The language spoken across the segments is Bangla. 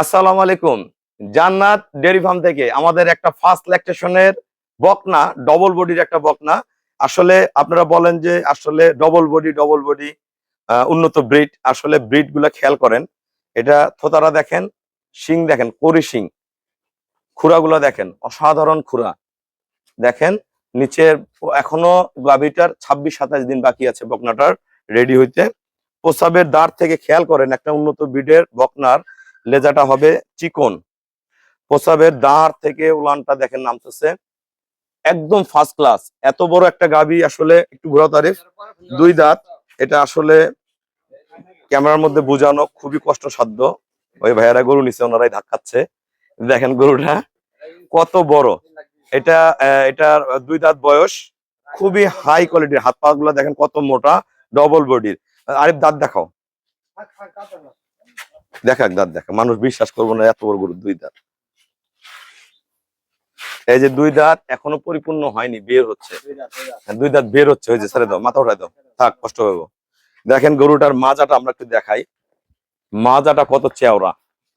আসসালামু আলাইকুম। জান্নাত ডেরি ফার্ম থেকে আমাদের একটা ফার্স্ট ল্যাকটেশনের বকনা ডবল বডির একটা বকনা। আসলে আপনারা বলেন যে আসলে ডবল বডি ডবল বডি উন্নত ব্রিড আসলে ব্রিডগুলা খেয়াল করেন। এটা থোতারা দেখেন, শিং দেখেন, করি শিং। খুরাগুলো দেখেন, অসাধারণ খুরা দেখেন, নিচের এখনও গাভিটার ছাব্বিশ সাতাশ দিন বাকি আছে বকনাটার রেডি হইতে। প্রসাবের দাঁড় থেকে খেয়াল করেন, একটা উন্নত ব্রিডের বকনার লেজাটা হবে চিকন। প্রসাবের দাঁড় থেকে উলানটা দেখেন নামতেছে। একদম ফার্স্ট ক্লাস এত বড় একটা গাবি আসলে একটু ঘোরা তারিফ। দুই দাঁত। এটা আসলে ক্যামেরার মধ্যে বোঝানো খুবই কষ্টসাধ্য। ওই ভাইয়ারা গরু নিচে ওনারাই ধাক্কাচ্ছে দেখেন গরুটা কত বড়। এটা এটার দুই দাঁত বয়স। খুবই হাই কোয়ালিটির হাত পা গুলা দেখেন কত মোটা ডবল বডির আরেক দাঁত দেখাও। দেখা দাঁত দেখা মানুষ বিশ্বাস করব না এত বড় গরু দুই দাঁত। এই যে দুই দাঁত এখনও পরিপূর্ণ হয়নি বের হচ্ছে। হ্যাঁ, দুই দাঁত বের হচ্ছে ওই যে ছেড়ে দাও মাথা উঠাই দাও। থাক কষ্ট হবে দেখেন গরুটার মাজাটা আমরা একটু দেখাই। মাজাটা কত চেওড়া।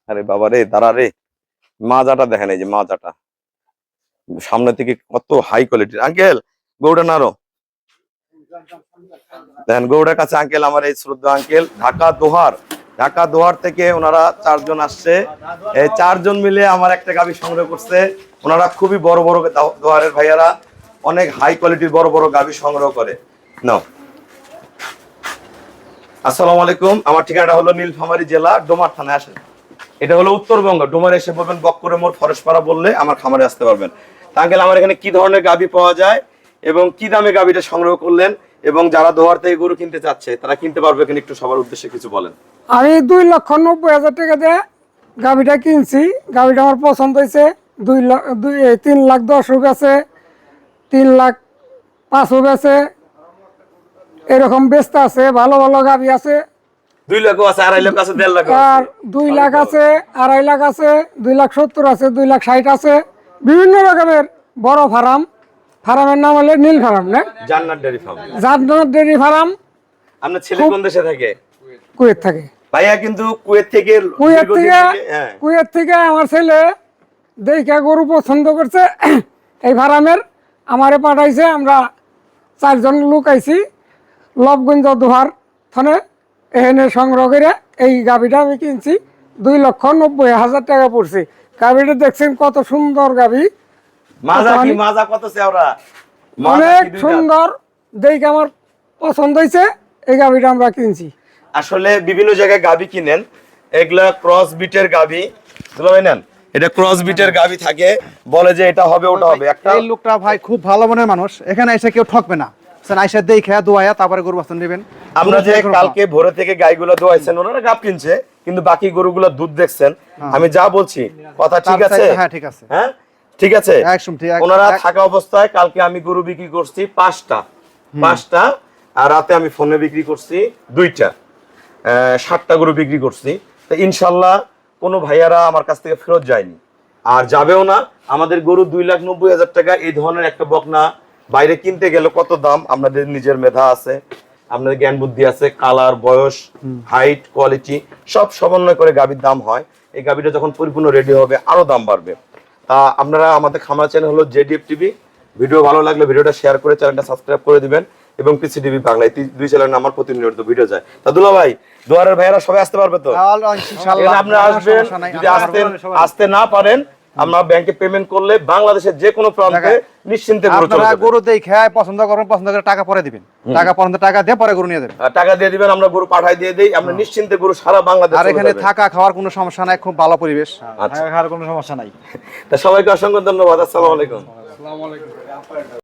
আরে বাবা রে দাঁড়া রে। মাজাটা দেখেন এই যে মাজাটা। সামনে থেকে কত হাই কোয়ালিটির আঙ্কেল গরুটা নারো দেখেন গরুটার কাছে আঙ্কেল আমার এই শ্রদ্ধা আঙ্কেল ঢাকা দোহার। ঢাকা দোহার থেকে ওনারা চারজন আসছে। এই চারজন মিলে আমার একটা গাভি সংগ্রহ করছে। ওনারা খুবই বড় বড় দোহারের ভাইয়ারা অনেক হাই কোয়ালিটির বড় বড় গাভি সংগ্রহ করে। নাও। আসসালামু আলাইকুম। আমার ঠিকানাটা হলো নীলফামারী জেলা, ডোমার থানায় আসেন। এটা হলো উত্তরবঙ্গ। ডোমার এসে বলবেন, বক্করে মোড় ফরেশপাড়া বললে আমার খামারে আসতে পারবেন। তাঙ্কেল, আমার এখানে কি ধরনের গাভি পাওয়া যায় এবং কি দামে গাভিটা সংগ্রহ করলেন এবং যারা দোহার থেকে গরু কিনতে চাচ্ছে, তারা কিনতে পারবে কিনা একটু সবার উদ্দেশ্যে কিছু বলেন। আমি দুই লক্ষ নব্বই হাজার টাকা দিয়ে গাড়িটা কিনছি। গাড়িটা আমার পছন্দ হয়েছে। দুই লাখ দুই তিন লাখ দশ হোক আছে তিন লাখ পাঁচ হোক আছে। এরকম বেচতে আছে ভালো ভালো গাড়ি আছে। দুই লাখ আছে আড়াই লাখ আছে দেড় লাখ আর দুই লাখ আছে আড়াই লাখ আছে দুই লাখ সত্তর আছে দুই লাখ ষাট আছে। বিভিন্ন রকমের বড় ফার্ম। ফার্মের নাম হলে নীল ফার্ম না? Jannat dairy farm. জাদনাথ dairy farm. আপনার ছেলে কোন দেশে থাকে? কুয়েত থাকে। ভাইয়া কিন্তু কুয়েত থেকে কুয়েত থেকে হ্যাঁ। কুয়েত থেকে আমার ছেলে দেখে গরু পছন্দ করছে। এই ফার্মের আমারে পাঠাইছে আমরা চারজন লোক আইছি। লবগঞ্জ দোহার থানে এখানে সংগ্রহ করে এই গাভিটা আমি কিনছি। দুই লক্ষ নব্বই হাজার টাকা পড়ছে। গাভিটা দেখছেন কত সুন্দর গাভি। অনেক? সুন্দর দেখে আমার পছন্দ হয়েছে। এই গাভিটা আমরা কিনছি। আসলে বিভিন্ন জায়গায় গাবি কিনেন। এগুলা ক্রস বিটের গাবি। দুলাভাই নেন। এটা ক্রস বিটের গাবি থাকে। বলে যে এটা হবে ওটা হবে। একটা এই লোকটা ভাই খুব ভালো মনের মানুষ। এখানে এসে কেউ ঠকবে না। আইসা দেখে দোয়া তারপরে গরু বাস্তন নেবেন। আমরা যে কালকে ভোরে থেকে গাইগুলো দোয়াইছেন ওনারা গাব কিনছে কিন্তু বাকি গরুগুলো দুধ দেখছেন। আমি যা বলছি কথা ঠিক আছে? হ্যাঁ ঠিক আছে। হ্যাঁ? ঠিক আছে? একদম ওনারা থাকা অবস্থায় কালকে আমি গরু বিক্রি করছি পাঁচটা। পাঁচটা আর রাতে আমি ফোনে বিক্রি করছি দুইটা। ষাটটা গরু বিক্রি করছি। তো ইনশাল্লাহ কোনো ভাইয়ারা আমার কাছ থেকে ফেরত যায়নি। আর যাবেও না। আমাদের গরু দুই লাখ নব্বই হাজার টাকা এই ধরনের একটা বকনা। বাইরে কিনতে গেলে কত দাম? আপনাদের নিজের মেধা আছে আপনাদের জ্ঞান বুদ্ধি আছে কালার বয়স হাইট কোয়ালিটি সব সমন্বয় করে গাভীর দাম হয়। এই গাভীটা যখন পরিপূর্ণ রেডি হবে আরও দাম বাড়বে। তা আপনারা আমাদের খামার চ্যানেল হলো জেডিএফ টিভি। ভিডিও ভালো লাগলে ভিডিওটা শেয়ার করে চ্যানেলটা সাবস্ক্রাইব করে দিবেন। এবং পিসি টিভি বাংলা এই দুই চ্যানেলে আমার প্রতিনিয়ত ভিডিও যায়। তা দুলা ভাই দুয়ারের ভাইয়েরা সবাই আসতে পারবে তো? ইনশাআল্লাহ, এখানে আসবেন যদি আসতে আসতে না পারেন আমরা ব্যাংকে পেমেন্ট করলে বাংলাদেশের যে কোনো প্রান্তে টাকা- নিশ্চিন্তে গরু চলে। গরু দেখে পছন্দ করবেন পছন্দ করে টাকা পরে দিবেন। টাকা পর্যন্ত টাকা দিয়ে পরে গরু নিয়ে যাবেন। আর টাকা দিয়ে দিবেন আমরা গরু পাঠাই দিয়ে দেই আমরা নিশ্চিন্তে গরু সারা বাংলাদেশ আর এখানে থাকা খাওয়ার কোনো সমস্যা নাই খুব ভালো পরিবেশ। আচ্ছা থাকা খাওয়ার কোনো সমস্যা নাই। তা সবাইকে অসংখ্য ধন্যবাদ আসসালামু আলাইকুম। আসসালামু আলাইকুম।